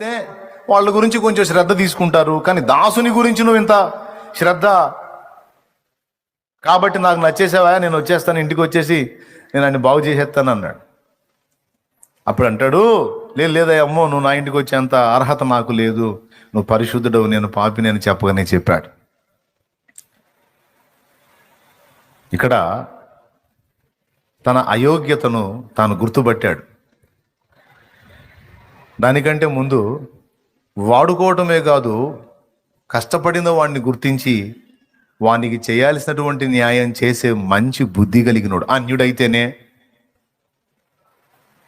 అయితే వాళ్ళ గురించి కొంచెం శ్రద్ధ తీసుకుంటారు కానీ దాసుని గురించి నువ్వు ఇంత శ్రద్ధ. కాబట్టి నాకు నచ్చేసావా? నేను వచ్చేస్తాను ఇంటికి వచ్చేసి నేను ఆయన బాగు చేసేస్తాను అన్నాడు. అప్పుడు అంటాడు లేదు లేదా అమ్మో నువ్వు నా ఇంటికి వచ్చేంత అర్హత నాకు లేదు. నువ్వు పరిశుద్ధుడవు నేను పాపి నేను చెప్పగానే చెప్పాడు. ఇక్కడ తన అయోగ్యతను తాను గుర్తుపట్టాడు. దానికంటే ముందు వాడుకోవటమే కాదు కష్టపడిన వాడిని గుర్తించి వానికి చేయాల్సినటువంటి న్యాయం చేసే మంచి బుద్ధి కలిగినోడు. అన్యుడైతేనే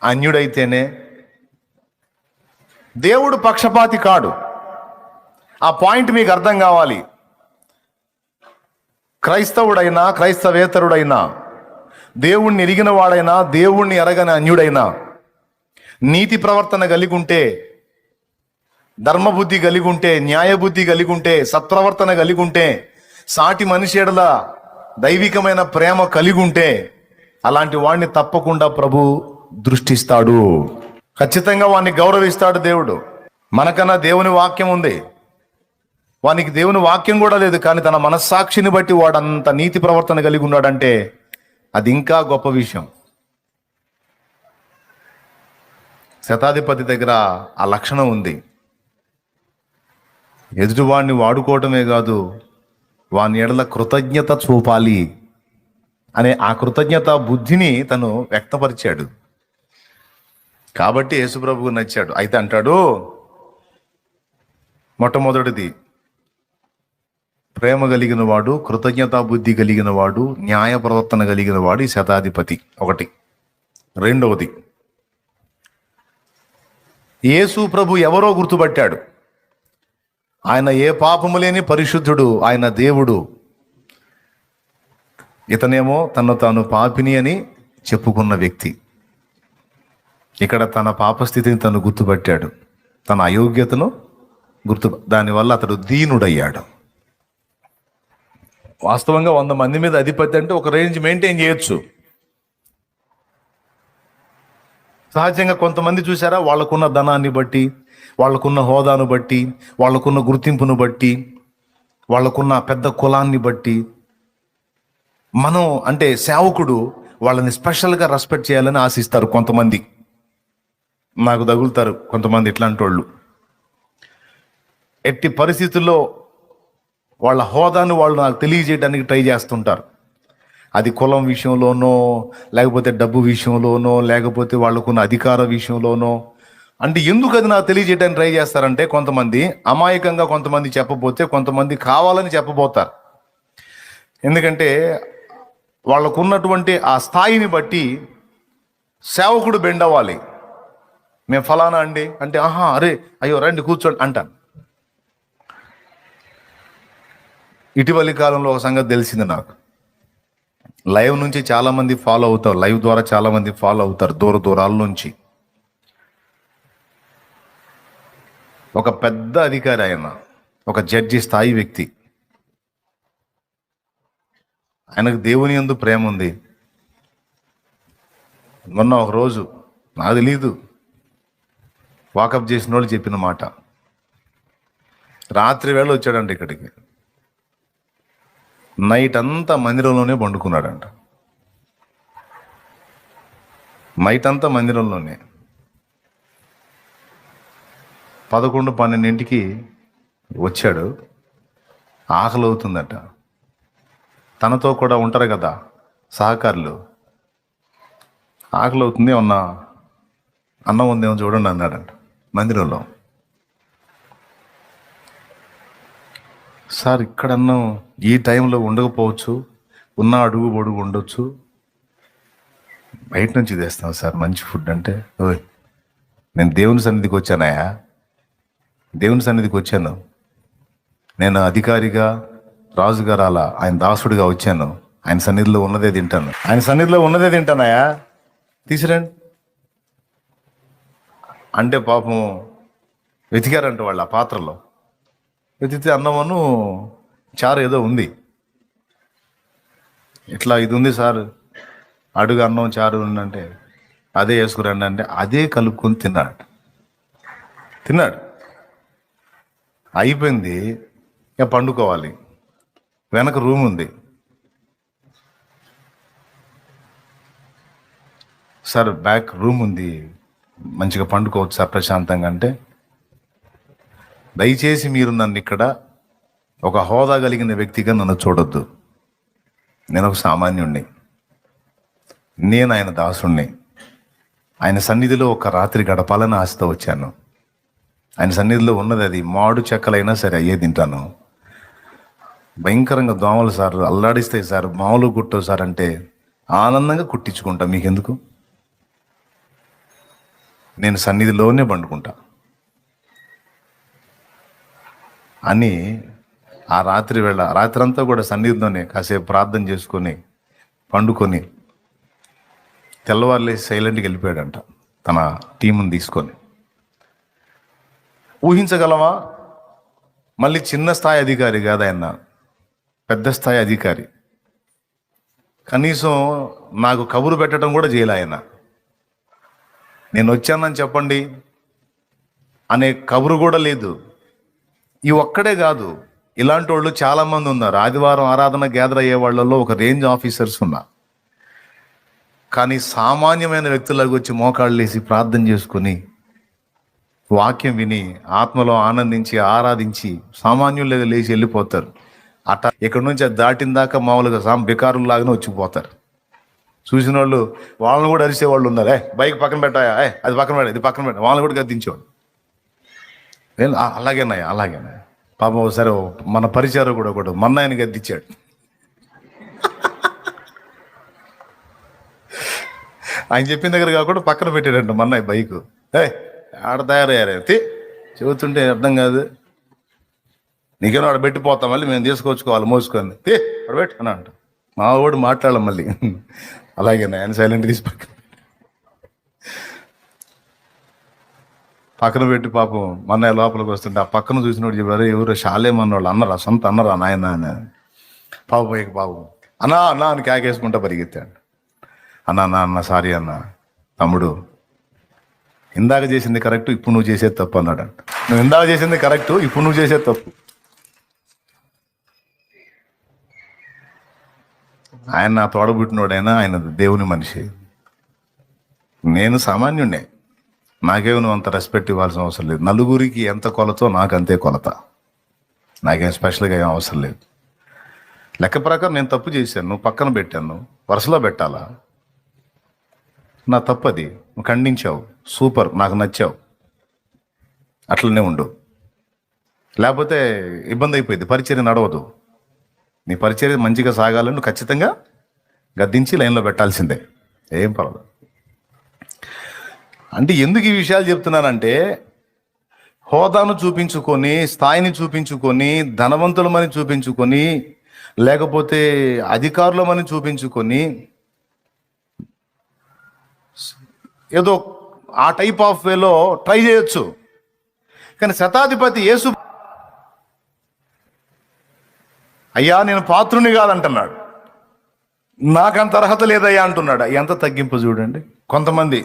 అన్యుడైతేనే దేవుడు పక్షపాతి కాడు. ఆ పాయింట్ మీకు అర్థం కావాలి. క్రైస్తవుడైనా క్రైస్తవేతరుడైనా దేవుణ్ణి ఎరిగిన వాడైనా దేవుణ్ణి ఎరగని అన్యుడైనా నీతి ప్రవర్తన కలిగి ఉంటే ధర్మబుద్ధి కలిగి ఉంటే న్యాయబుద్ధి కలిగి ఉంటే సత్ప్రవర్తన కలిగి ఉంటే సాటి మనిషి ఎడల దైవికమైన ప్రేమ కలిగి ఉంటే అలాంటి వాడిని తప్పకుండా ప్రభు దృష్టిస్తాడు. ఖచ్చితంగా వాడిని గౌరవిస్తాడు దేవుడు. మనకన్నా దేవుని వాక్యం ఉంది. వానికి దేవుని వాక్యం కూడా లేదు కానీ తన మనస్సాక్షిని బట్టి వాడు అంత నీతి ప్రవర్తన కలిగి ఉన్నాడంటే అది ఇంకా గొప్ప విషయం. శతాధిపతి దగ్గర ఆ లక్షణం ఉంది. ఎదుటివాడిని వాడుకోవటమే కాదు వాని ఎడల కృతజ్ఞత చూపాలి అనే ఆ కృతజ్ఞత బుద్ధిని తను వ్యక్తపరిచాడు. కాబట్టి యేసుప్రభువు నచ్చాడు. అయితే అంటాడు మొట్టమొదటిది ప్రేమ కలిగిన వాడు కృతజ్ఞతా బుద్ధి కలిగిన వాడు న్యాయ ప్రవర్తన కలిగిన వాడు ఈ శతాధిపతి. ఒకటి. రెండవది యేసు ప్రభు ఎవరో గుర్తుపట్టాడు. ఆయన ఏ పాపము లేని పరిశుద్ధుడు ఆయన దేవుడు. ఇతనేమో తను తాను పాపిని అని చెప్పుకున్న వ్యక్తి. ఇక్కడ తన పాపస్థితిని తను గుర్తుపట్టాడు. తన అయోగ్యతను గుర్తు దానివల్ల అతడు దీనుడయ్యాడు. వాస్తవంగా వంద మంది మీద అధిపతి అంటే ఒక రేంజ్ మెయింటైన్ చేయొచ్చు. సహజంగా కొంతమంది చూసారా వాళ్ళకున్న ధనాన్ని బట్టి వాళ్ళకున్న హోదాను బట్టి వాళ్ళకున్న గుర్తింపును బట్టి వాళ్ళకున్న పెద్ద కులాన్ని బట్టి. మనం అంటే సేవకుడు వాళ్ళని స్పెషల్గా రెస్పెక్ట్ చేయాలని ఆశిస్తారు కొంతమంది. నాకు తగులుతారు కొంతమంది ఇట్లాంటి వాళ్ళు ఎట్టి పరిస్థితుల్లో వాళ్ళ హోదాను వాళ్ళు నాకు తెలియజేయడానికి ట్రై చేస్తుంటారు. అది కులం విషయంలోనో లేకపోతే డబ్బు విషయంలోనో లేకపోతే వాళ్ళకున్న అధికార విషయంలోనో. అంటే ఎందుకు అది నాకు తెలియజేయడానికి ట్రై చేస్తారంటే కొంతమంది అమాయకంగా కొంతమంది చెప్పబోతే కొంతమంది కావాలని చెప్పబోతారు. ఎందుకంటే వాళ్ళకున్నటువంటి ఆ స్థాయిని బట్టి సేవకుడు బెండ్ అవ్వాలి. మేము ఫలానా అండి? అంటే ఆహా అరే అయ్యో రండి కూర్చోండి అంటాను. ఇటీవలి కాలంలో ఒక సంగతి తెలిసింది నాకు. లైవ్ నుంచి చాలా మంది ఫాలో అవుతారు. లైవ్ ద్వారా చాలా మంది ఫాలో అవుతారు. దూర దూరాల నుంచి. ఒక పెద్ద అధికారి ఆయన ఒక జడ్జి స్థాయి వ్యక్తి. ఆయనకు దేవుని ఎందు ప్రేమ ఉంది. మొన్న ఒక రోజు నాకు లేదు వాకప్ చేసిన వాళ్ళు చెప్పిన మాట. రాత్రి వేళ వచ్చాడండి ఇక్కడికి. నైట్ అంతా మందిరంలోనే పండుకున్నాడంట. నైట్ అంతా మందిరంలోనే. పదకొండు పన్నెండింటికి వచ్చాడు. ఆకలి అవుతుందట తనతో కూడా ఉంటారు కదా సహకారులు. ఆకలి అవుతుంది ఏమన్నా అన్నం ఉందేమో చూడండి అన్నాడంట మందిరంలో. సార్ ఇక్కడన్నా ఈ టైంలో ఉండకపోవచ్చు ఉన్న అడుగు పొడుగు ఉండొచ్చు. బయట నుంచి తెస్తాం సార్ మంచి ఫుడ్ అంటే. ఓయ్ నేను దేవుని సన్నిధికి వచ్చానయా దేవుని సన్నిధికి వచ్చాను. నేను అధికారిగా రాజుగా రాలా ఆయన దాసుడిగా వచ్చాను. ఆయన సన్నిధిలో ఉన్నదే తింటాను. ఆయన సన్నిధిలో ఉన్నదే తింటానయా తీసిరండి అంటే పాపం వెతికారంట వాళ్ళు ఆ పాత్రలో. వెతితే అన్నమను చారు ఏదో ఉంది. ఇట్లా ఇది ఉంది సార్. అడుగు అన్నం చారు ఉందంటే అదే వేసుకురండి అంటే అదే కలుపుకొని తిన్నాడు. తిన్నాడు. అయిపోయింది. ఇక పండుకోవాలి. వెనక రూమ్ ఉంది. సార్ బ్యాక్ రూమ్ ఉంది. మంచిగా పండుకోవచ్చు సార్ ప్రశాంతంగా అంటే? దయచేసి మీరు నన్ను ఇక్కడ ఒక హోదా కలిగిన వ్యక్తిగా నన్ను చూడొద్దు. నేను ఒక సామాన్యుణ్ణి. నేను ఆయన దాసుణ్ణి. ఆయన సన్నిధిలో ఒక రాత్రి గడపాలని ఆశతో వచ్చాను. ఆయన సన్నిధిలో ఉన్నది అది మాడు చెక్కలైనా సరే అయ్యే తింటాను. భయంకరంగా దోమలు సార్ అల్లాడిస్తాయి సార్ మామూలు కుట్టవు సార్ అంటే ఆనందంగా కుట్టించుకుంటా. మీకెందుకు? నేను సన్నిధిలోనే పండుకుంటా. అని ఆ రాత్రి వేళ రాత్రి అంతా కూడా సన్నిధిలోనే కాసేపు ప్రార్థన చేసుకొని పండుకొని తెల్లవారులే సైలెంట్కి వెళ్ళిపోయాడంట తన టీముని తీసుకొని. ఊహించగలమా మళ్ళీ చిన్న స్థాయి అధికారి కాదు ఆయన పెద్ద స్థాయి అధికారి. కనీసం నాకు కబురు పెట్టడం కూడా చేయలే ఆయన. నేను వచ్చానని చెప్పండి. అనే కబురు కూడా లేదు. ఈ ఒక్కడే కాదు ఇలాంటి వాళ్ళు చాలా మంది ఉన్నారు. ఆదివారం ఆరాధన గ్యాదర్ అయ్యే వాళ్ళలో ఒక రేంజ్ ఆఫీసర్స్ ఉన్నారు కానీ సామాన్యమైన వ్యక్తులకు వచ్చి మోకాళ్ళు వేసి ప్రార్థన చేసుకుని వాక్యం విని ఆత్మలో ఆనందించి ఆరాధించి సామాన్యులుగా లేచి వెళ్ళిపోతారు. అట ఇక్కడ నుంచి అది దాటిన దాకా మామూలుగా సాం బికారుల్లాగానే వచ్చిపోతారు. చూసిన వాళ్ళు వాళ్ళని కూడా అరిసే వాళ్ళు ఉన్నారే బైక్ పక్కన పెట్టాయా? అది పక్కన పెట్టా ఇది పక్కన పెట్టా వాళ్ళని కూడా గద్దించేవాడు నేను "ఆ, అలాగేనాయా అలాగేనా పాపం ఒకసారి ఓ మన పరిచారం కూడా ఒకటి మొన్న ఆయన గద్దించాడు ఆయన చెప్పిన దగ్గర కాకుండా పక్కన పెట్టాడంట మన్నాయి బైక్. ఏ ఆడ తయారయ్యారే. తీ చెబుతుంటే అర్థం కాదు. నీకేమో ఆడ పెట్టిపోతాం మళ్ళీ మేము తీసుకొచ్చుకోవాలి మోసుకొని. తీ ఆడ పెట్టు అని అంట మా వాడు మాట్లాడాలి మళ్ళీ. అలాగే ఆయన సైలెంట్ తీసి పక్కన పక్కన పెట్టి పాపం మన లోపలికి వస్తుంటే ఆ పక్కన చూసినప్పుడు చెప్పారు ఎవరు షాలేమన్నోళ్ళు అన్నరా? సొంత అన్నరా నాయన? అని. పాప ఇక పాపం అన్నా అన్నా అని కేకేసుకుంటా పరిగెత్తాడు. అన్నా అన్న అన్న సారీ అన్న తమ్ముడు ఇందాక చేసింది కరెక్ట్ ఇప్పుడు నువ్వు చేసేది తప్పు అన్నాడు. నువ్వు ఇందాక చేసింది కరెక్ట్ ఇప్పుడు నువ్వు చేసేది తప్పు. ఆయన నా తోడబుట్టినోడైనా ఆయన దేవుని మనిషి. నేను సామాన్యుడే నాకేమో నువ్వు అంత రెస్పెక్ట్ ఇవ్వాల్సిన అవసరం లేదు. నలుగురికి ఎంత కొలతో నాకు అంతే కొలత. నాకేం స్పెషల్గా ఏం అవసరం లేదు. లెక్క ప్రకారం నేను తప్పు చేశాను పక్కన పెట్టాను వరుసలో పెట్టాలా? నా తప్పది. నువ్వు ఖండించావు. సూపర్. నాకు నచ్చావు. అట్లనే ఉండు. లేకపోతే ఇబ్బంది అయిపోయింది. పరిచర్య నడవదు. నీ పరిచర్య మంచిగా సాగాలని ఖచ్చితంగా గద్దించి లైన్లో పెట్టాల్సిందే. ఏం పర్వాలేదు. అంటే ఎందుకు ఈ విషయాలు చెప్తున్నానంటే హోదాను చూపించుకొని స్థాయిని చూపించుకొని ధనవంతులమని చూపించుకొని లేకపోతే అధికారులమని చూపించుకొని ఏదో ఆ టైప్ ఆఫ్ వేలో ట్రై చేయొచ్చు. కానీ శతాధిపతి యేసు అయ్యా నేను పాత్రుని కాదంటున్నాడు. నాకంత అర్హత లేదయ్యా అంటున్నాడు. ఎంత తగ్గింపు చూడండి. కొంతమంది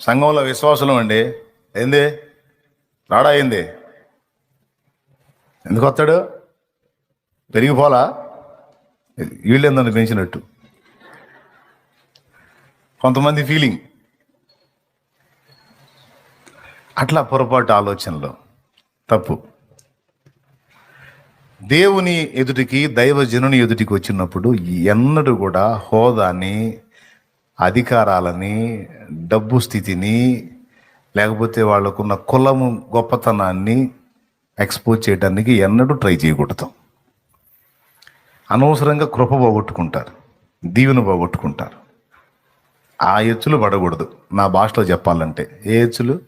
సంఘంలో విశ్వాసులు అండి. ఏంది? రాడా ఏంది? ఎందుకు వస్తాడు? పెరిగిపోలా వీళ్ళేందని పెంచినట్టు? కొంతమంది ఫీలింగ్ అట్లా పొరపాటు ఆలోచనలో. తప్పు. దేవుని ఎదుటికి దైవజనుని ఎదుటికి వచ్చినప్పుడు ఎన్నడూ కూడా హోదాని అధికారాలని డబ్బు స్థితిని లేకపోతే వాళ్ళకున్న కులము గొప్పతనాన్ని ఎక్స్పోజ్ చేయడానికి ఎన్నడూ ట్రై చేయకూడదు. అనవసరంగా కృప పోగొట్టుకుంటారు దీవెన పోగొట్టుకుంటారు. ఆ ఎచ్చులు పడకూడదు. నా భాషలో చెప్పాలంటే ఏ ఎచ్చులు?